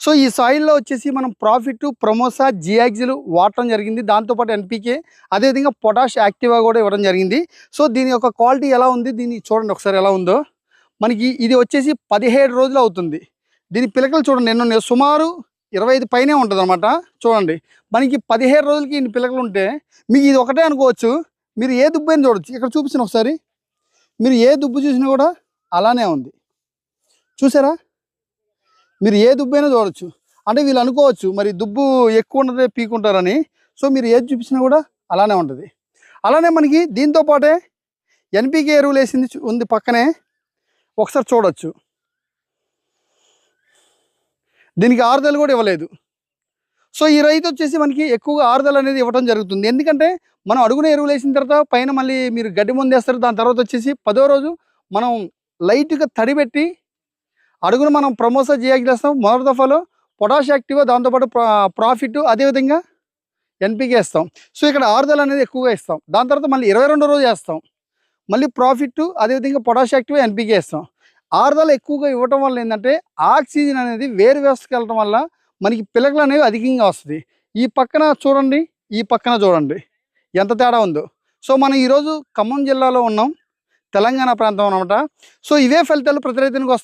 So ఈ సాయిల్లో వచ్చేసి మనం ప్రాఫిట్ ప్రమోసా జియాక్సిల్ వాడటం జరిగింది. దాంతోపాటు ఎన్పికే అదేవిధంగా పొటాష్ యాక్టివా కూడా ఇవ్వడం జరిగింది. సో దీని యొక్క క్వాలిటీ ఎలా ఉంది? దీన్ని చూడండి ఒకసారి ఎలా ఉందో. మనకి ఇది వచ్చేసి పదిహేడు రోజులు అవుతుంది. దీని పిలకలు చూడండి. ఎన్నో సుమారు ఇరవై ఐదు పైనే ఉంటుంది అనమాట చూడండి. మనకి పదిహేడు రోజులకి ఇన్ని పిలకలు ఉంటే మీకు ఇది ఒకటే అనుకోవచ్చు. మీరు ఏ దుబ్బు అని చూడొచ్చు. ఇక్కడ చూపించిన ఒకసారి. మీరు ఏ దుబ్బు చూసినా కూడా అలానే ఉంది. చూసారా? మీరు ఏ దుబ్బైనా చూడవచ్చు చూడొచ్చు. అంటే వీళ్ళు అనుకోవచ్చు మరి దుబ్బు ఎక్కువ ఉన్నదే పీకుంటారని సో మీరు ఏది చూపించినా కూడా అలానే ఉంటుంది. అలానే మనకి దీంతో పాటే ఎన్పికే ఎరువులు వేసింది ఉంది పక్కనే. ఒకసారి చూడొచ్చు. దీనికి ఆరుదల కూడా ఇవ్వలేదు. సో ఈ రైతు వచ్చేసి మనకి ఎక్కువగా ఆరుదల అనేది ఇవ్వడం జరుగుతుంది. ఎందుకంటే మనం అడుగున ఎరువులు వేసిన తర్వాత పైన మళ్ళీ మీరు గడ్డి ముందేస్తారు దాని తర్వాత వచ్చేసి పదో రోజు మనం లైట్గా తడిపెట్టి అడుగును మనం ప్రమోసా చేయాల్సి మొదటి దఫాలో పొటాష్ యాక్టివ్ దాంతోపాటు ప్రాఫిట్ అదేవిధంగా ఎన్పికే వేస్తాం. సో ఇక్కడ ఆరుదల అనేది ఎక్కువగా ఇస్తాం దాని తర్వాత మళ్ళీ ఇరవై రెండో రోజు వేస్తాం. మళ్ళీ ప్రాఫిట్ అదేవిధంగా పొటాష్ యాక్టివ్ ఎన్పికే ఇస్తాం ఆరుదల ఎక్కువగా ఇవ్వటం వల్ల ఏంటంటే ఆక్సిజన్ అనేది వేరు వ్యవస్థకి వెళ్ళటం వల్ల మనకి పిలకలు అనేవి అధికంగా వస్తుంది. ఈ పక్కన చూడండి ఈ పక్కన చూడండి. ఎంత తేడా ఉందో. సో మనం ఈరోజు ఖమ్మం జిల్లాలో ఉన్నాం. తెలంగాణ ప్రాంతం అనమాట సో ఇవే ఫలితాలు ప్రతి రైతునికి వస్తాయి.